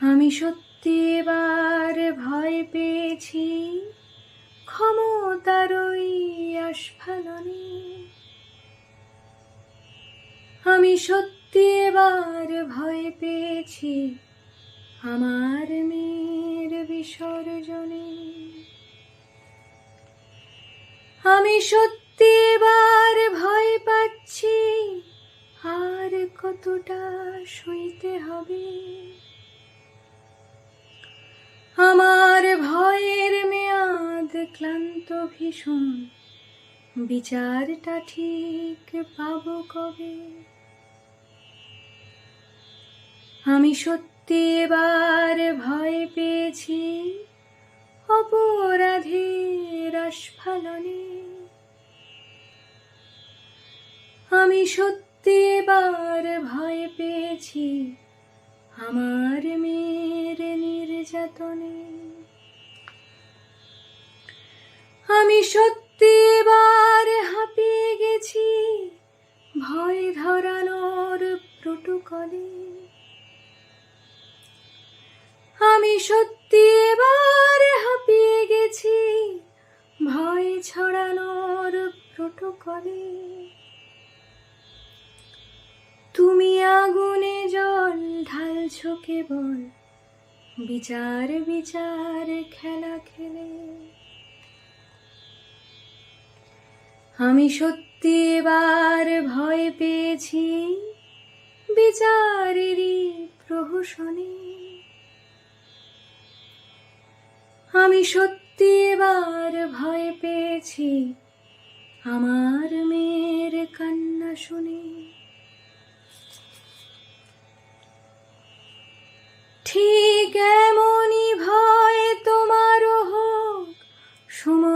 আমি সত্যি এবার ভয় পেয়েছি। ক্ষমতারই আস্ফালনে। আমি সত্যি এবার ভয় পেয়েছি আমার মেয়ের বিসর্জনে। আমি সত্যি এবার ভয় পাচ্ছি আর কতটা সইতে হবে। ক্লান্ত ভীষণ। বিচারটা ঠিক পাবো কবে? আমি সত্যি এবার ভয় পেয়েছি, অপরাধের আস্ফালনে। আমি সত্যি এবার ভয় পেয়েছি, আমার মেয়ের নির্যাতনে। আমি সত্যি এবার হাঁপিয়ে গেছি। ভয় ধরানোর প্রোটোকলে। আমি সত্যি এবার হাঁপিয়ে গেছি। ভয় ছড়ানোর প্রোটোকলে। তুমি আগুনে জল ঢালছো কেবল। বিচার বিচার, খেলা খেলে। আমি সত্যি এবার ভয় পেয়েছি বিচারেরই প্রহসনে। আমি সত্যি এবার ভয় পেয়েছি আমার মেয়ের কান্না শুনে। ঠিক এমনই ভয় তোমারও হোক সময়েরই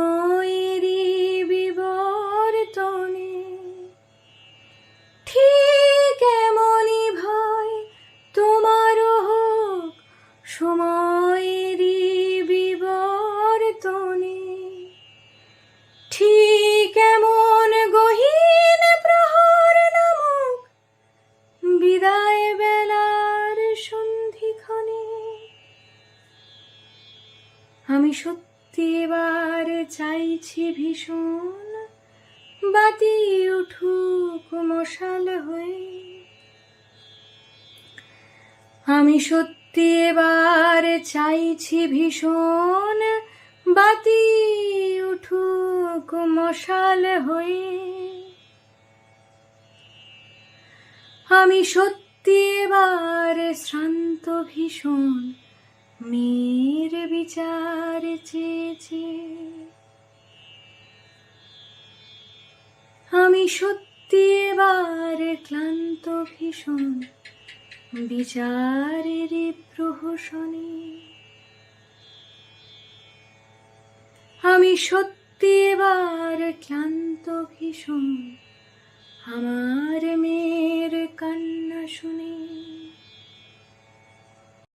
আমি সত্যি এবার চাইছি ভীষণ বাতি উঠুক মশাল হয়ে। আমি সত্যি এবার চাইছি ভীষণ বাতি উঠুক মশাল হয়ে। আমি সত্যি এবার শ্রান্ত ভীষণ মেয়ের বিচার চেয়েছি। আমি সত্যি এবার ক্লান্ত ভীষণ, বিচারের প্রহসনে। আমি সত্যি এবার ক্লান্ত ভীষণ